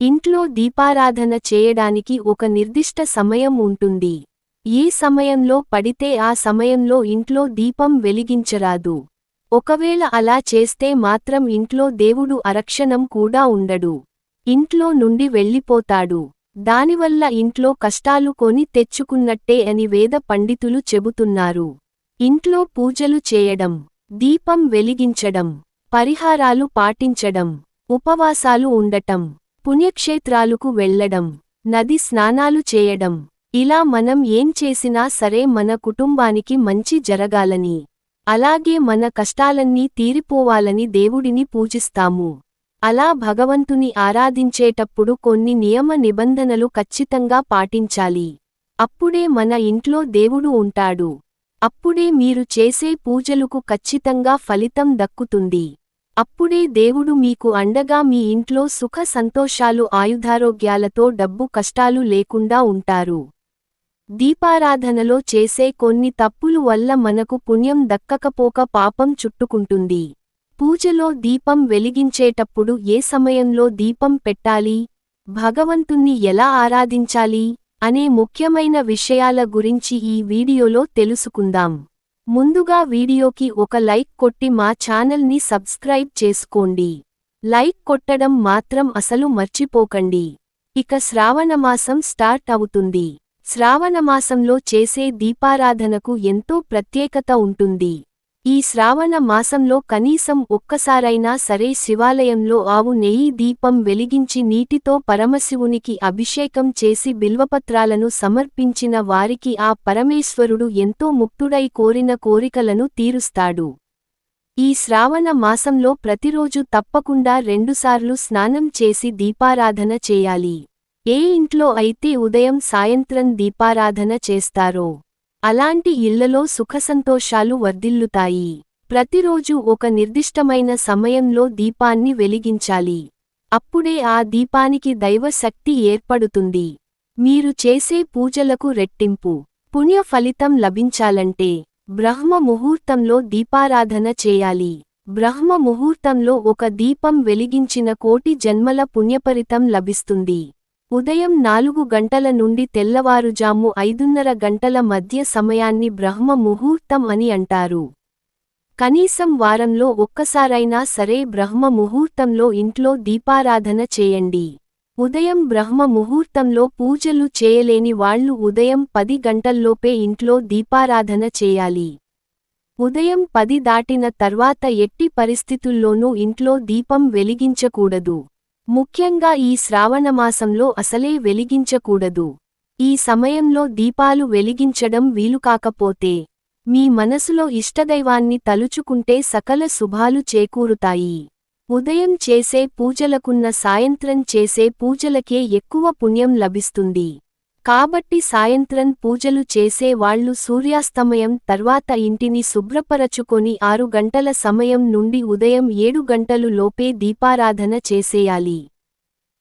ఇంట్లో దీపారాధన చేయడానికి ఒక నిర్దిష్ట సమయం ఉంటుంది. ఏ సమయంలో పడితే ఆ సమయంలో ఇంట్లో దీపం వెలిగించరాదు. ఒకవేళ అలా చేస్తే మాత్రం ఇంట్లో దేవుడు అరక్షణం కూడా ఉండడు. ఇంట్లో నుండి వెళ్ళిపోతాడు. దానివల్ల ఇంట్లో కష్టాలు కొని తెచ్చుకున్నట్టే అని వేద పండితులు చెబుతున్నారు. ఇంట్లో పూజలు చేయడం దీపం వెలిగించడం పరిహారాలు పాటించడం ఉపవాసాలు ఉండటం పుణ్యక్షేత్రాలకు వెళ్ళడం నది స్నానాలు చేయడం ఇలా మనం ఏం చేసినా సరే మన కుటుంబానికి మంచి జరగాలని అలాగే మన కష్టాలన్నీ తీరిపోవాలని దేవుడిని పూజిస్తాము. అలా భగవంతుని ఆరాధించేటప్పుడు కొన్ని నియమ నిబంధనలు ఖచ్చితంగా పాటించాలి. అప్పుడే మన ఇంట్లో దేవుడు ఉంటాడు. అప్పుడే మీరు చేసే పూజలకు ఖచ్చితంగా ఫలితం దక్కుతుంది. అప్పుడే దేవుడు మీకు అండగా మీ ఇంట్లో సుఖ సంతోషాలు ఆయుధారోగ్యాలతో డబ్బు కష్టాలు లేకుండా ఉంటారు. దీపారాధనలో చేసే కొన్ని తప్పులు వల్ల మనకు పుణ్యం దక్కకపోక పాపం చుట్టుకుంటుంది. పూజలో దీపం వెలిగించేటప్పుడు ఏ సమయంలో దీపం పెట్టాలి? భగవంతుణ్ణి ఎలా ఆరాధించాలి? అనే ముఖ్యమైన విషయాల గురించి ఈ వీడియోలో తెలుసుకుందాం. ముందుగా వీడియోకి ఒక లైక్ కొట్టి మా ఛానల్ని సబ్స్క్రైబ్ చేసుకోండి. లైక్ కొట్టడం మాత్రం అసలు మర్చిపోకండి. ఇక శ్రావణమాసం స్టార్ట్ అవుతుంది. శ్రావణమాసంలో చేసే దీపారాధనకు ఎంతో ప్రత్యేకత ఉంటుంది. ఈ శ్రావణ మాసంలో కనీసం ఒక్కసారైనా సరే శివాలయంలో ఆవు నెయ్యి దీపం వెలిగించి నీటితో పరమశివునికి అభిషేకం చేసి బిల్వపత్రాలను సమర్పించిన వారికి ఆ పరమేశ్వరుడు ఎంతో ముక్తుడై కోరిన కోరికలను తీరుస్తాడు. ఈ శ్రావణ మాసంలో ప్రతిరోజు తప్పకుండా రెండుసార్లు స్నానం చేసి దీపారాధన చేయాలి. ఏ ఇంట్లో అయితే ఉదయం సాయంత్రం దీపారాధన చేస్తారో అలాంటి ఇళ్ళలో సుఖసంతోషాలు వర్ధిల్లుతాయి. ప్రతిరోజు ఒక నిర్దిష్టమైన సమయంలో దీపాన్ని వెలిగించాలి. అప్పుడే ఆ దీపానికి దైవశక్తి ఏర్పడుతుంది. మీరు చేసే పూజలకు రెట్టింపు. పుణ్య ఫలితం లభించాలంటే బ్రహ్మ ముహూర్తంలో దీపారాధన చేయాలి. బ్రహ్మ ముహూర్తంలో ఒక దీపం వెలిగించిన కోటి జన్మల పుణ్యపరితం లభిస్తుంది. ఉదయం నాలుగు గంటల నుండి తెల్లవారుజాము ఐదున్నర గంటల మధ్య సమయాన్ని బ్రహ్మ ముహూర్తం అని అంటారు. కనీసం వారంలో ఒక్కసారైనా సరే బ్రహ్మ ముహూర్తంలో ఇంట్లో దీపారాధన చేయండి. ఉదయం బ్రహ్మ ముహూర్తంలో పూజలు చేయలేని వాళ్ళు ఉదయం పది గంటల్లోపే ఇంట్లో దీపారాధన చేయాలి. ఉదయం పది దాటిన తర్వాత ఎట్టి పరిస్థితుల్లోనూ ఇంట్లో దీపం వెలిగించకూడదు. ముఖ్యంగా ఈ శ్రావణమాసంలో అసలే వెలిగించకూడదు. ఈ సమయంలో దీపాలు వెలిగించడం వీలుకాకపోతే మీ మనసులో ఇష్టదైవాన్ని తలుచుకుంటే సకల శుభాలు చేకూరుతాయి. ఉదయం చేసే పూజలకున్న సాయంత్రం చేసే పూజలకే ఎక్కువ పుణ్యం లభిస్తుంది. కాబట్టి సాయంత్రం పూజలు చేసే వాళ్ళు సూర్యాస్తమయం తర్వాత ఇంటిని శుభ్రపరచుకొని ఆరు గంటల సమయం నుండి ఉదయం ఏడు గంటలు లోపే దీపారాధన చేసేయాలి.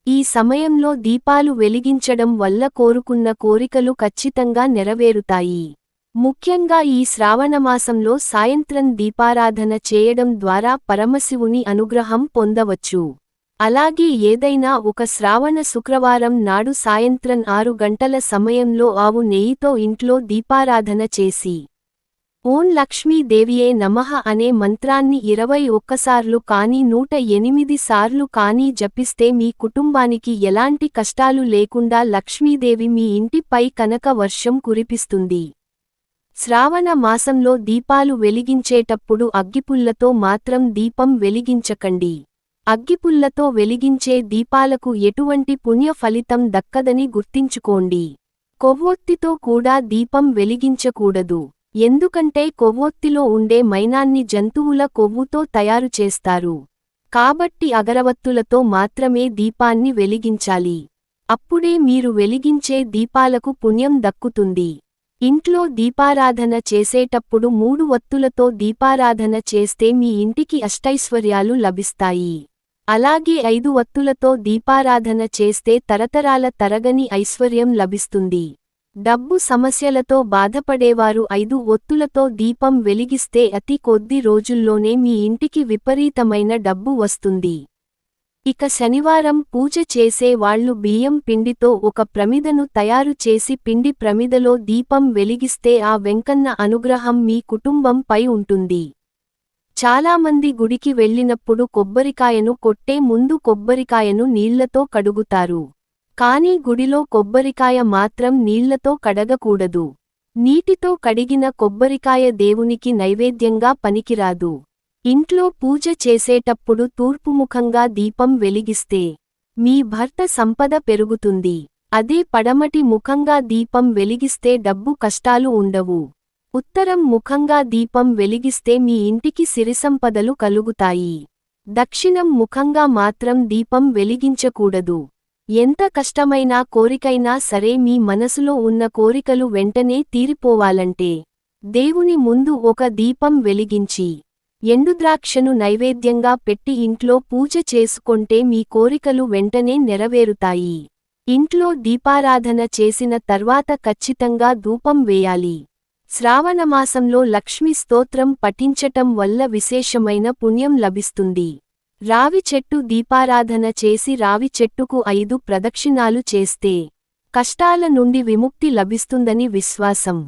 ఈ సమయంలో దీపాలు వెలిగించడం వల్ల కోరుకున్న కోరికలు ఖచ్చితంగా నెరవేరుతాయి. ముఖ్యంగా ఈ శ్రావణమాసంలో సాయంత్రం దీపారాధన చేయడం ద్వారా పరమశివుని అనుగ్రహం పొందవచ్చు. అలాగే ఏదైనా ఒక శ్రావణ శుక్రవారం నాడు సాయంత్రం ఆరు గంటల సమయంలో ఆవు నెయ్యితో ఇంట్లో దీపారాధన చేసి ఓం లక్ష్మీదేవియే నమః అనే మంత్రాన్ని ఇరవై ఒక్కసార్లు కానీ నూట ఎనిమిది సార్లు కానీ జపిస్తే మీ కుటుంబానికి ఎలాంటి కష్టాలు లేకుండా లక్ష్మీదేవి మీ ఇంటిపై కనక వర్షం కురిపిస్తుంది. శ్రావణ మాసంలో దీపాలు వెలిగించేటప్పుడు అగ్గిపుల్లతో మాత్రం దీపం వెలిగించకండి. అగ్గిపుల్లతో వెలిగించే దీపాలకు ఎటువంటి పుణ్య ఫలితం దక్కదని గుర్తించుకోండి. కొవ్వొత్తితో కూడా దీపం వెలిగించకూడదు. ఎందుకంటే కొవ్వొత్తిలో ఉండే మైనాన్ని జంతువుల కొవ్వుతో తయారు చేస్తారు. కాబట్టి అగరవత్తులతో మాత్రమే దీపాన్ని వెలిగించాలి. అప్పుడే మీరు వెలిగించే దీపాలకు పుణ్యం దక్కుతుంది. ఇంట్లో దీపారాధన చేసేటప్పుడు మూడు వత్తులతో దీపారాధన చేస్తే మీ ఇంటికి అష్టైశ్వర్యాలు లభిస్తాయి. అలాగే ఐదు వత్తులతో దీపారాధన చేస్తే తరతరాల తరగని ఐశ్వర్యం లభిస్తుంది. డబ్బు సమస్యలతో బాధపడేవారు ఐదు ఒత్తులతో దీపం వెలిగిస్తే అతి కొద్ది రోజుల్లోనే మీ ఇంటికి విపరీతమైన డబ్బు వస్తుంది. ఇక శనివారం పూజ చేసే వాళ్ళు బియ్యం పిండితో ఒక ప్రమిదను తయారు చేసి పిండి ప్రమిదలో దీపం వెలిగిస్తే ఆ వెంకన్న అనుగ్రహం మీ కుటుంబంపై ఉంటుంది. చాలామంది గుడికి వెళ్ళినప్పుడు కొబ్బరికాయను కొట్టే ముందు కొబ్బరికాయను నీళ్ళతో కడుగుతారు. కానీ గుడిలో కొబ్బరికాయ మాత్రం నీళ్ళతో కడగకూడదు. నీటితో కడిగిన కొబ్బరికాయ దేవునికి నైవేద్యంగా పనికిరాదు. ఇంట్లో పూజ చేసేటప్పుడు తూర్పుముఖంగా దీపం వెలిగిస్తే మీ భర్త సంపద పెరుగుతుంది. అదే పడమటి ముఖంగా దీపం వెలిగిస్తే డబ్బు కష్టాలు ఉండవు. ఉత్తరం ముఖంగా దీపం వెలిగిస్తే మీ ఇంటికి సిరిసంపదలు కలుగుతాయి. దక్షిణం ముఖంగా మాత్రం దీపం వెలిగించకూడదు. ఎంత కష్టమైనా కోరికైనా సరే మీ మనసులో ఉన్న కోరికలు వెంటనే తీరిపోవాలంటే దేవుని ముందు ఒక దీపం వెలిగించి ఎండుద్రాక్షను నైవేద్యంగా పెట్టి ఇంట్లో పూజ చేసుకొంటే మీ కోరికలు వెంటనే నెరవేరుతాయి. ఇంట్లో దీపారాధన చేసిన తర్వాత ఖచ్చితంగా ధూపం వేయాలి. శ్రావణమాసంలో లక్ష్మీ స్తోత్రం పఠించటం వల్ల విశేషమైన పుణ్యం లభిస్తుంది. రావి చెట్టు దీపారాధన చేసి రావి చెట్టుకు ఐదు ప్రదక్షిణాలు చేస్తే కష్టాల నుండి విముక్తి లభిస్తుందని విశ్వాసం.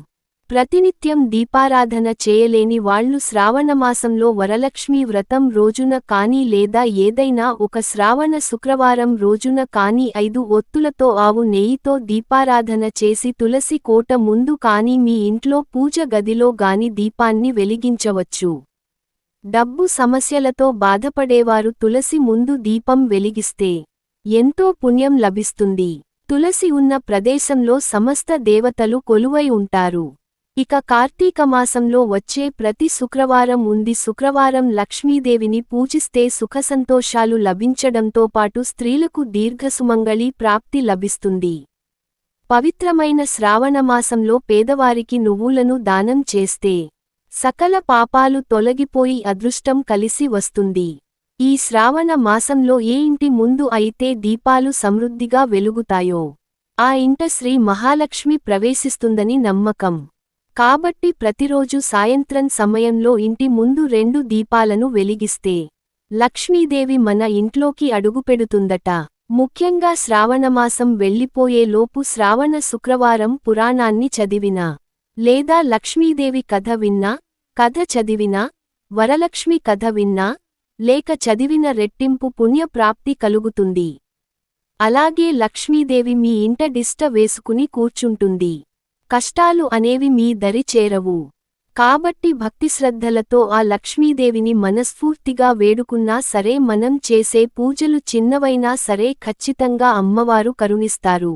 ప్రతినిత్యం దీపారాధన చేయలేని వాళ్ళు శ్రావణమాసంలో వరలక్ష్మీ వ్రతం రోజున కాని లేదా ఏదైనా ఒక శ్రావణ శుక్రవారం రోజున కాని ఐదు ఒత్తులతో ఆవు నెయ్యితో దీపారాధన చేసి తులసి కోట ముందు కాని మీ ఇంట్లో పూజ గదిలో గాని దీపాన్ని వెలిగించవచ్చు. డబ్బు సమస్యలతో బాధపడేవారు తులసి ముందు దీపం వెలిగిస్తే ఎంతో పుణ్యం లభిస్తుంది. తులసి ఉన్న ప్రదేశంలో సమస్త దేవతలు కొలువై ఉంటారు. ఇక కార్తీక మాసంలో వచ్చే ప్రతి శుక్రవారం ఉంది. శుక్రవారం లక్ష్మీదేవిని పూజిస్తే సుఖసంతోషాలు లభించడంతో పాటు స్త్రీలకు దీర్ఘసుమంగళి ప్రాప్తి లభిస్తుంది. పవిత్రమైన శ్రావణమాసంలో పేదవారికి నువ్వులను దానం చేస్తే సకల పాపాలు తొలగిపోయి అదృష్టం కలిసి వస్తుంది. ఈ శ్రావణ మాసంలో ఏ ఇంటి ముందు అయితే దీపాలు సమృద్ధిగా వెలుగుతాయో ఆ ఇంట శ్రీ మహాలక్ష్మి ప్రవేశిస్తుందని నమ్మకం. కాబట్టి ప్రతిరోజు సాయంత్రం సమయంలో ఇంటి ముందు రెండు దీపాలను వెలిగిస్తే లక్ష్మీదేవి మన ఇంట్లోకి అడుగుపెడుతుందట. ముఖ్యంగా శ్రావణమాసం వెళ్ళిపోయేలోపు శ్రావణ శుక్రవారం పురాణాన్ని చదివినా లేదా లక్ష్మీదేవి కథ విన్నా కథ చదివినా వరలక్ష్మి కథ విన్నా లేక చదివిన రెట్టింపు పుణ్యప్రాప్తి కలుగుతుంది. అలాగే లక్ష్మీదేవి మీ ఇంట డిస్ట వేసుకుని కూర్చుంటుంది. కష్టాలు అనేవి మీ దరి చేరవు. కాబట్టి భక్తిశ్రద్ధలతో ఆ లక్ష్మీదేవిని మనస్ఫూర్తిగా వేడుకున్నా సరే మనం చేసే పూజలు చిన్నవైనా సరే ఖచ్చితంగా అమ్మవారు కరుణిస్తారు.